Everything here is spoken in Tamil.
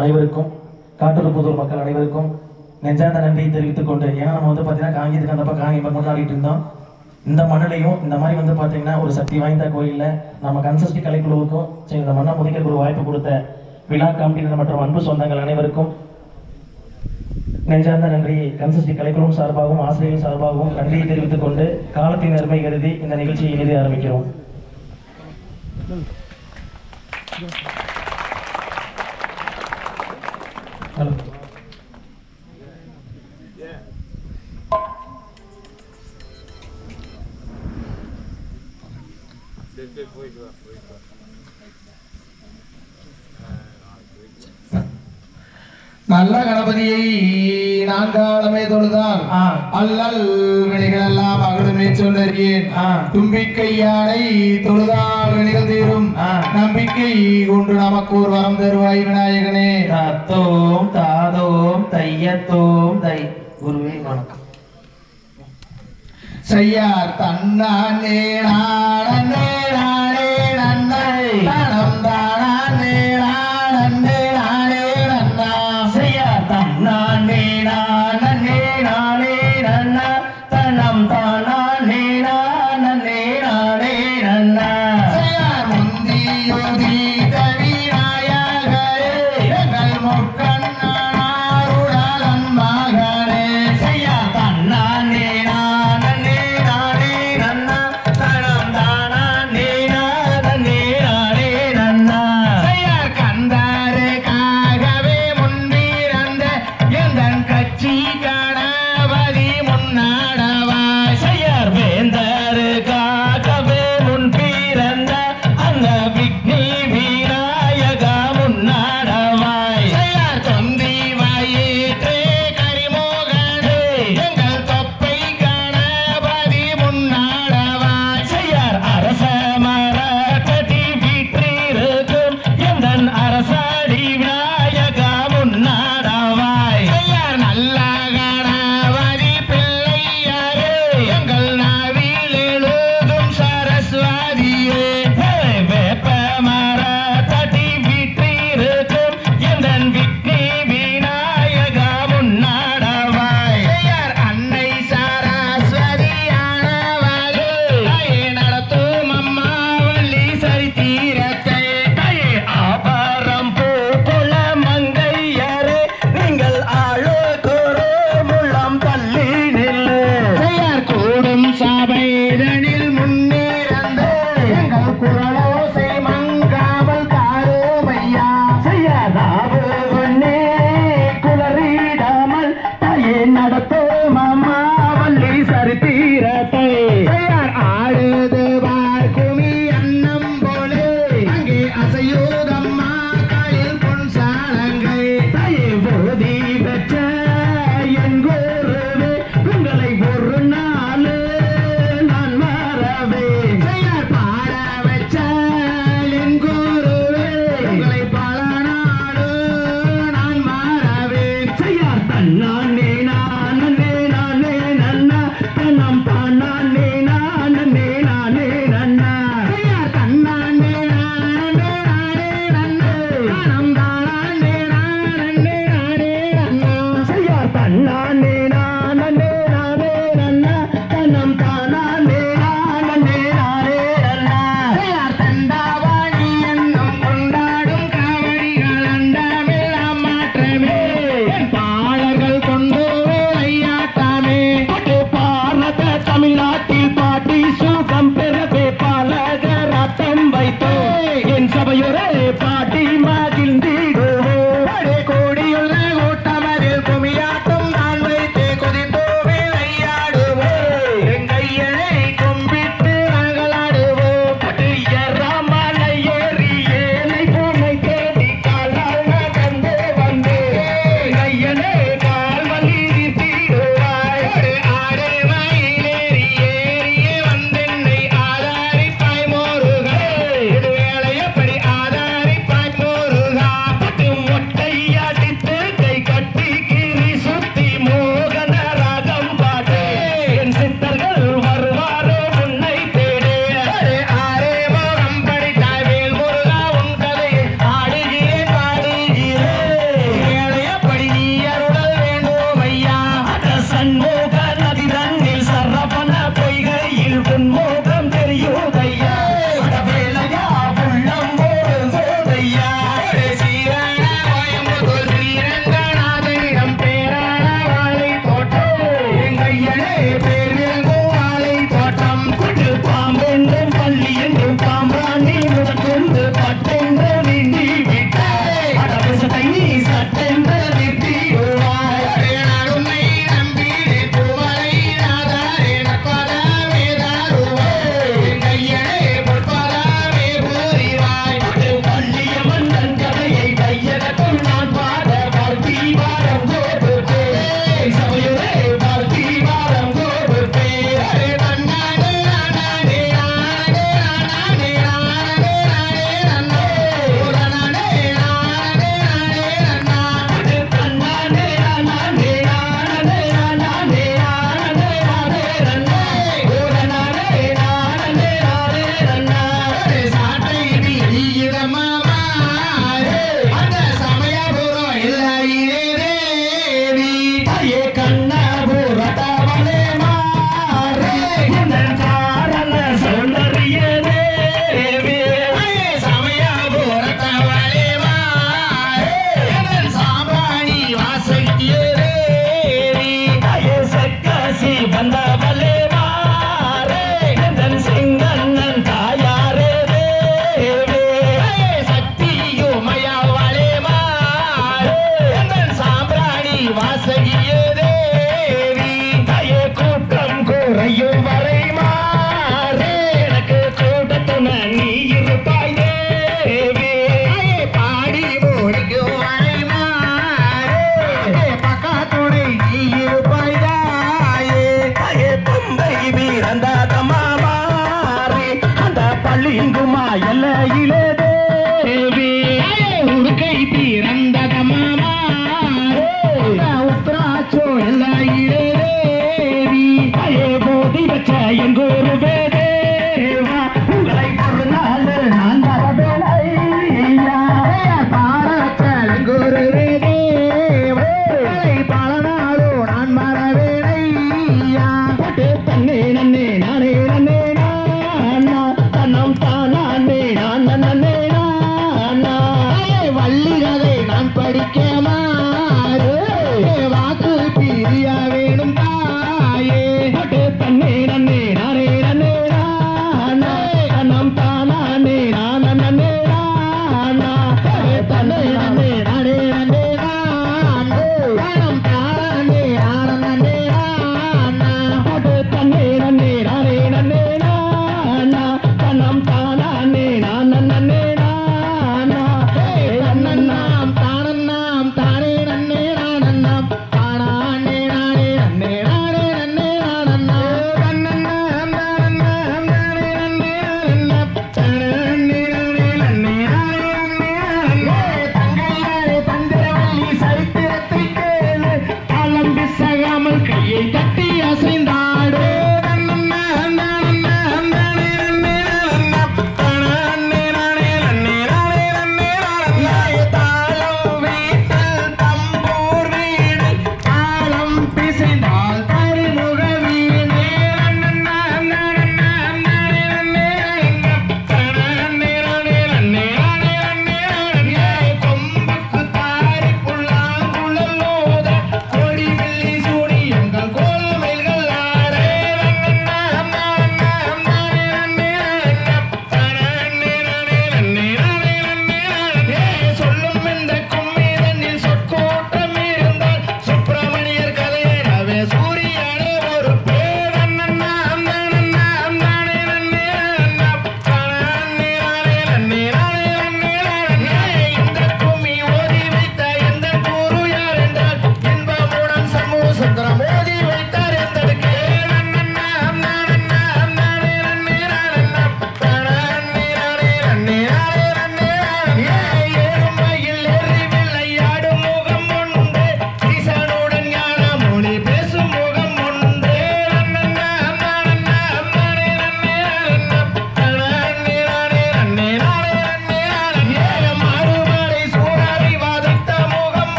அனைவருக்கும் காட்டூர் புதூர் மக்கள் அனைவருக்கும் நெஞ்சார்ந்த நன்றியை தெரிவித்துக் கொண்டு ஏன்னா நம்ம வந்து பார்த்தீங்கன்னா காங்கியத்துக்கு அந்தப்ப காங்கியம் கொண்டாடிட்டு இருந்தோம். இந்த மண்ணிலையும் இந்த மாதிரி வந்து பார்த்தீங்கன்னா ஒரு சக்தி வாய்ந்த கோயிலில் நம்ம கன்சஸ்டி கலைக்குழுவுக்கும் சரி இந்த மண்ணை முதிக்க ஒரு வாய்ப்பு கொடுத்த விழா கமிட்டியினர் மற்றும் அன்பு சொந்தங்கள் அனைவருக்கும் நெஞ்சார்ந்த நன்றியை கன்சஸ்டி கலைக்குழுவும் சார்பாகவும் ஆசிரியரும் சார்பாகவும் நன்றியை தெரிவித்துக் கொண்டு காலத்தின் நேர்மை கருதி இந்த நிகழ்ச்சியை எழுதி ஆரம்பிக்கிறோம். ஹலோ நல்ல கணபதியை நான்காலமே தொழுதால் ஆ. அல்லல் வினைகள் எல்லாம் அகடுமே சொல்லறியேன். ஆ. தும்பிக்கை யானை தொழுதால் வினைகள் தீரும். நம்பிக்கை கொண்டு நமக்கு ஒரு வரம் தருவாய் விநாயகனே. தத்தோம் தாதோம் தையத்தோம் தை. குருவே வணக்கம். செய்யார் தன்னானே நானே நானே நன்னை. தனம்